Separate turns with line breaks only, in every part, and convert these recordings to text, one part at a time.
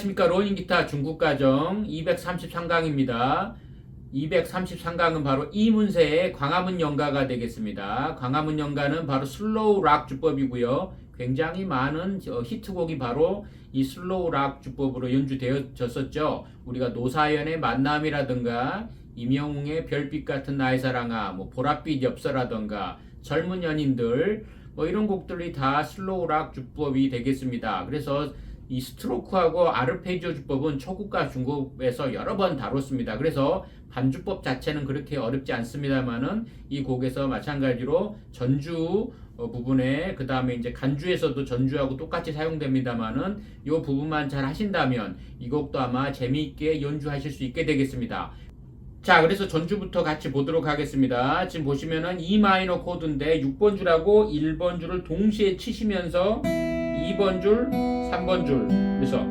안녕하십니까 로잉 기타 중국 가정 233강입니다. 233강은 바로 이문세의 광화문 연가가 되겠습니다. 광화문 연가는 바로 슬로우 락 주법이고요. 굉장히 많은 어, 히트곡이 바로 이 슬로우 락 주법으로 연주되어졌었죠. 우리가 노사연의 만남이라든가 임영웅의 별빛 같은 나의 사랑아, 뭐 보랏빛 엽서라든가 젊은 연인들 뭐 이런 곡들이 다 슬로우 락 주법이 되겠습니다. 그래서 이 스트로크하고 아르페지오 주법은 초급과 중급에서 여러 번 다뤘습니다. 그래서 반주법 자체는 그렇게 어렵지 않습니다만은 이 곡에서 마찬가지로 전주 어, 부분에 그 다음에 이제 간주에서도 전주하고 똑같이 사용됩니다만은 이 부분만 잘 하신다면 이 곡도 아마 재미있게 연주하실 수 있게 되겠습니다. 자, 그래서 전주부터 같이 보도록 하겠습니다. 지금 보시면은 E 마이너 코드인데 6번 줄하고 1번 줄을 동시에 치시면서 2번 줄, 3번 줄. 그래서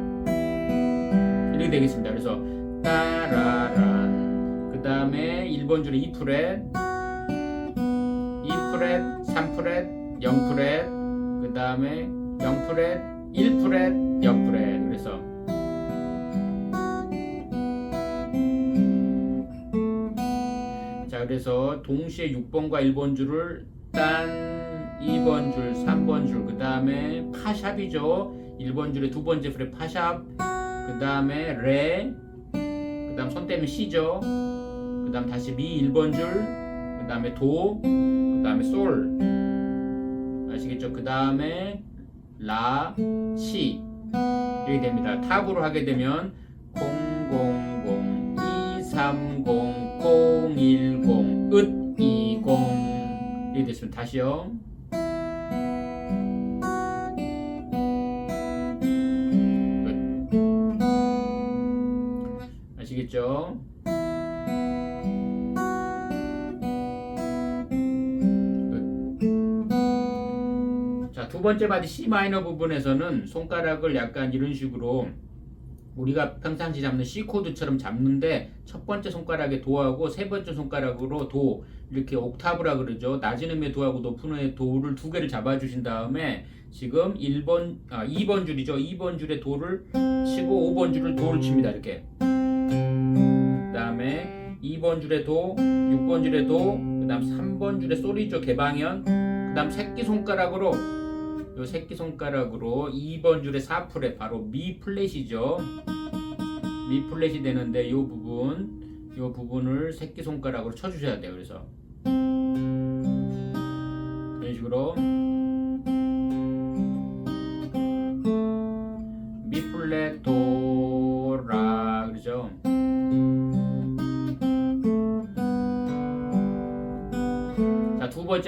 이렇게 되겠습니다. 그래서 따라란. 그 다음에 1번 줄에 2프렛, 2프렛, 3프렛, 0프렛. 그 다음에 0프렛, 1프렛, 0프렛. 그래서 자, 그래서 동시에 6번과 1번 줄을 딴 2번 줄, 3번 줄, 그 다음에 파샵이죠. 1번 줄에 두 번째 프렛 파샵, 그 다음에 레, 그 다음 손 떼면 C죠. 그 다음 다시 미 1번 줄, 그 다음에 도, 그 다음에 솔. 아시겠죠? 그 다음에 라, 시. 이렇게 됩니다. 탑으로 하게 되면 000, 230, 010, 읒, 20. 이렇게 됐으면 다시요. 끝. 자, 두 번째 바디 C 마이너 부분에서는 손가락을 약간 이런 식으로 우리가 평상시 잡는 C 코드처럼 잡는데 첫 번째 손가락에 도하고 세 번째 손가락으로 도 이렇게 옥타브라 그러죠. 낮은 음의 도하고 높은 음의 도를 두 개를 잡아 주신 다음에 지금 1번 아 2번 줄이죠. 2번 줄에 도를 치고 5번 줄을 도를 칩니다. 이렇게. 그다음에 2번 줄에 도, 6번 줄에 도, 그 다음 3번 줄에 솔이죠. 개방현. 그 다음 새끼 손가락으로 요 새끼 손가락으로 2번 줄에 4프렛 바로 미 플랫이죠. 미 플랫이 되는데 요 부분 요 부분을 새끼 손가락으로 쳐 주셔야 돼요. 그래서 이런 식으로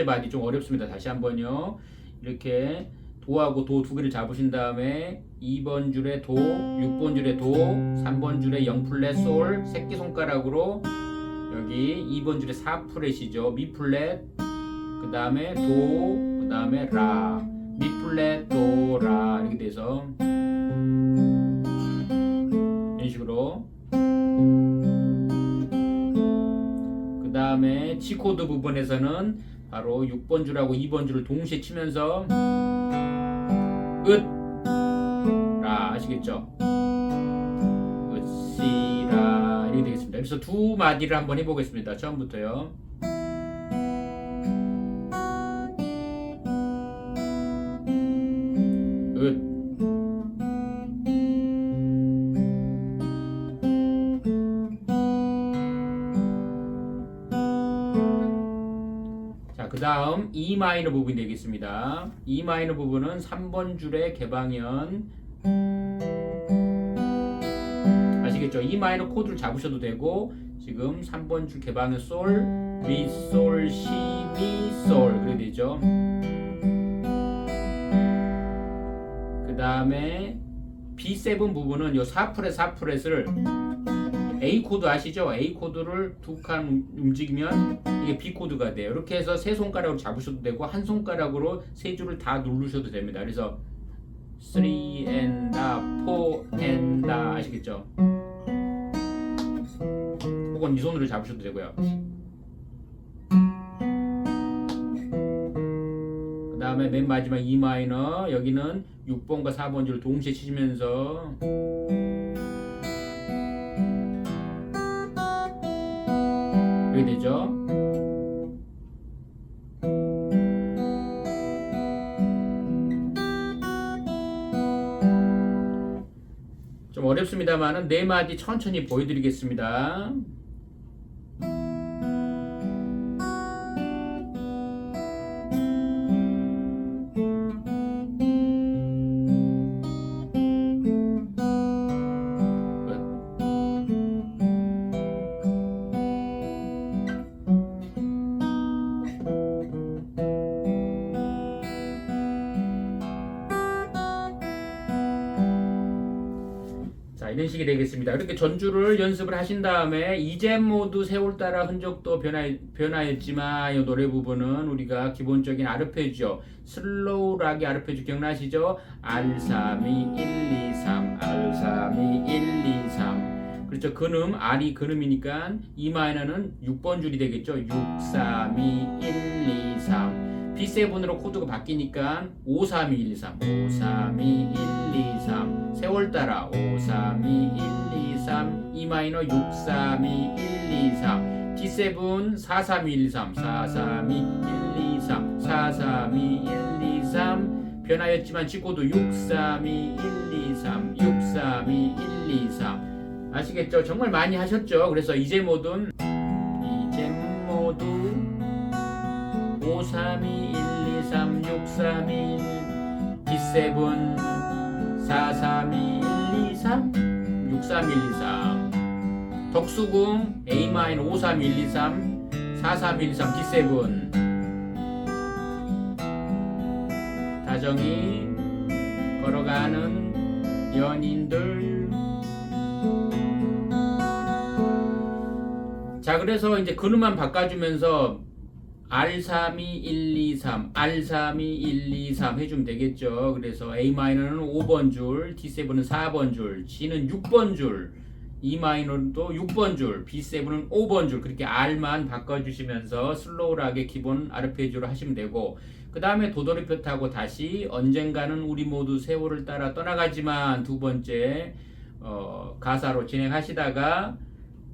번째 바디 좀 어렵습니다. 다시 한번요. 이렇게 도하고 도 두 개를 잡으신 다음에 2번 줄에 도, 6번 줄에 도, 3번 줄에 0 플랫 솔, 새끼 손가락으로 여기 2번 줄에 4 플랫이죠. 미 플랫, 그 다음에 도, 그 다음에 라, 미 플랫, 도, 라 이렇게 돼서 이런 식으로 그 다음에 G 코드 부분에서는 바로 6번 줄하고 2번 줄을 동시에 치면서 으, 라 아시겠죠? 으시라 이렇게 되겠습니다. 그래서 두 마디를 한번 해보겠습니다. 처음부터요. 으 다음 E 마이너 부분이 되겠습니다. E 마이너 부분은 3번 줄의 개방현 아시겠죠? E 마이너 코드를 잡으셔도 되고 지금 3번 줄 개방현 솔, 미, 솔, 시, 미, 솔 그렇게 되죠. 그 다음에 B7 부분은 요 4프렛 4프렛을 A 코드 아시죠? A 코드를 두 칸 움직이면 이게 B 코드가 돼요. 이렇게 해서 세 손가락으로 잡으셔도 되고 한 손가락으로 세 줄을 다 누르셔도 됩니다. 그래서 3 and 4 and 아시겠죠? 혹은 이 손으로 잡으셔도 되고요. 그 다음에 맨 마지막 E 마이너 여기는 6번과 4번 줄 동시에 치시면서 이렇게 되죠. 좀 어렵습니다만은 네 마디 천천히 보여드리겠습니다. 식이 되겠습니다. 이렇게 전주를 연습을 하신 다음에 이제 모두 세월 따라 흔적도 변화, 변화했지만 이 노래 부분은 우리가 기본적인 아르페지오 슬로우 락의 아르페지오 기억나시죠? R3이 1, 2, 3 R3이 1, 2, 3 그렇죠. 근음 R이 근음이니까 E 마이너는 6번 줄이 되겠죠. 6, 3, 2, 1, 2, 3 B7으로 코드가 바뀌니까 5, 3, 2, 1, 2, 3 5, 3, 2, 1, 2, 3 세월 따라 5, 3, 2, 1, 2, 3 E 마이너 6, 3, 2, 1, 2, 3 D7 4, 3, 2, 1, 2, 3 4, 3, 2, 1, 2, 3 4, 3, 2, 1, 2, 3 변하였지만 치코도 6, 3, 2, 1, 2, 3 6, 3, 2, 1, 2, 3 아시겠죠? 정말 많이 하셨죠? 그래서 이제 모든 이제 모두 5, 3, 2, 1, 2, 3, 6, 3, 1 D7 4, 3, 2, 1, 2, 3 6, 3, 1, 2, 3 덕수궁 A 마이너 5, 3, 1, 2, 3 4, 3, 1, 2, 3 D7 다정히 걸어가는 연인들. 자 그래서 이제 근음만 바꿔주면서 R3이 1, 2, 3, R3이 1, 2, 3 해주면 되겠죠. 그래서 A 마이너는 5번 줄, D7은 4번 줄, G는 6번 줄, E 마이너도 6번 줄, B7은 5번 줄 그렇게 R만 바꿔주시면서 슬로우하게 기본 아르페지오로 하시면 되고 그 다음에 도돌이표 타고 다시 언젠가는 우리 모두 세월을 따라 떠나가지만 두 번째 어, 가사로 진행하시다가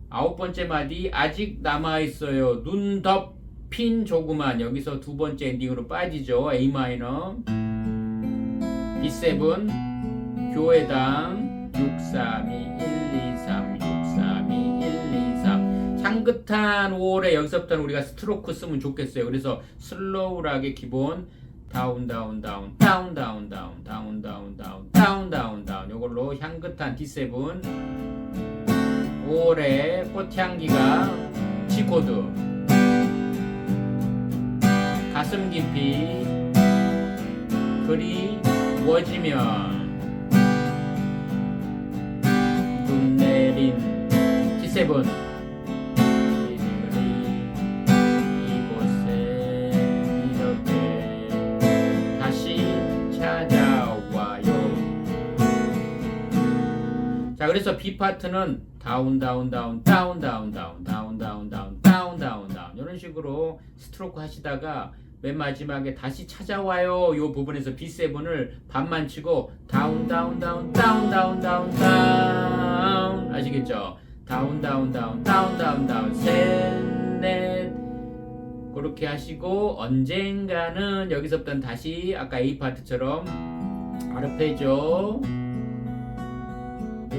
아홉 번째 마디 아직 남아 있어요. 눈 덮인 조그만 여기서 두 번째 엔딩으로 빠지죠. A 마이너 B7 교회당 3 향긋한 5월에 여기서부터는 우리가 스트로크 쓰면 좋겠어요. 그래서 슬로우하게 기본 다운 다운 다운 다운 다운 다운 다운 다운 다운 다운 다운 다운 이걸로 향긋한 D7 5월에 꽃향기가 G코드 가슴 깊이 그리워지면 눈 내린 G7 자 그래서 B 파트는 다운 다운 다운 다운 다운 다운 다운 다운 다운 다운 다운 다운 이런 식으로 스트로크 하시다가 맨 마지막에 다시 찾아와요 이 부분에서 B7을 반만 치고 다운 다운 다운 다운 다운 다운 다운 아시겠죠? 다운 다운 다운 다운 다운 다운 셋넷 그렇게 하시고 언젠가는 여기서부터는 다시 아까 A 파트처럼 아르페죠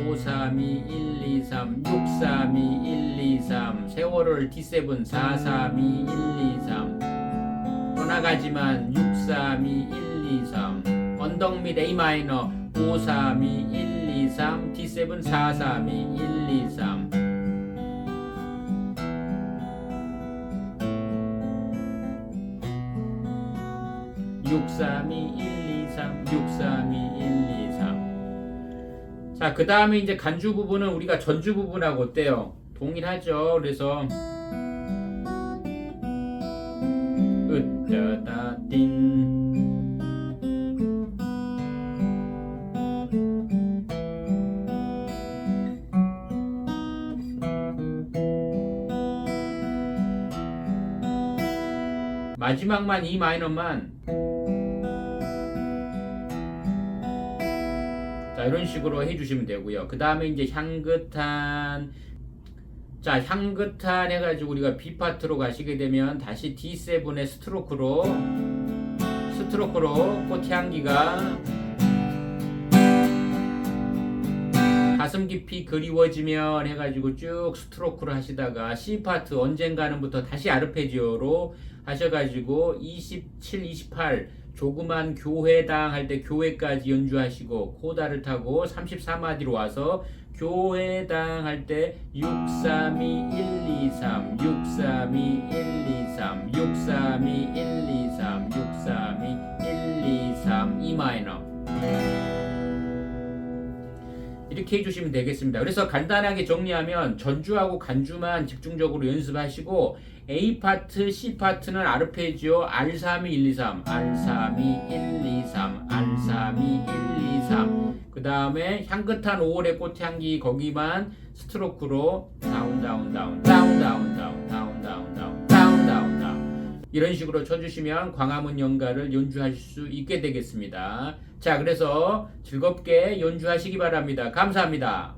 532 123 632 123 세월을 D7 432 123 떠나가지만 632 123 언덕 및 A 마이너 532 123 D7 432 123 632 123 632 자, 그 다음에 이제 간주 부분은 우리가 전주 부분하고 어때요? 동일하죠. 그래서 마지막만 E 마이너만 이런 식으로 해주시면 되고요. 그 다음에 이제 향긋한 자, 향긋한 해가지고 우리가 B 파트로 가시게 되면 다시 D7의 스트로크로 스트로크로 꽃향기가 가슴 깊이 그리워지면 해가지고 쭉 스트로크를 하시다가 C 파트 언젠가는부터 다시 아르페지오로 하셔가지고 27, 28 조그만 교회당 할 때 교회까지 연주하시고 코다를 타고 33마디로 와서 교회당 할 때 632 1 2 3 632 1 2 3 632 1 2 3 632 1 2 3 E 마이너 이렇게 해주시면 되겠습니다. 그래서 간단하게 정리하면 전주하고 간주만 집중적으로 연습하시고 A 파트, C 파트는 아르페지오 R3, 1, 2, 3, R3, 1, 2, 3, R3, 1, 2, 3. 그 다음에 향긋한 5월의 꽃향기 거기만 스트로크로 다운, 다운, 다운, 다운, 다운. 이런 식으로 쳐주시면 광화문 연가를 연주하실 수 있게 되겠습니다. 자, 그래서 즐겁게 연주하시기 바랍니다. 감사합니다.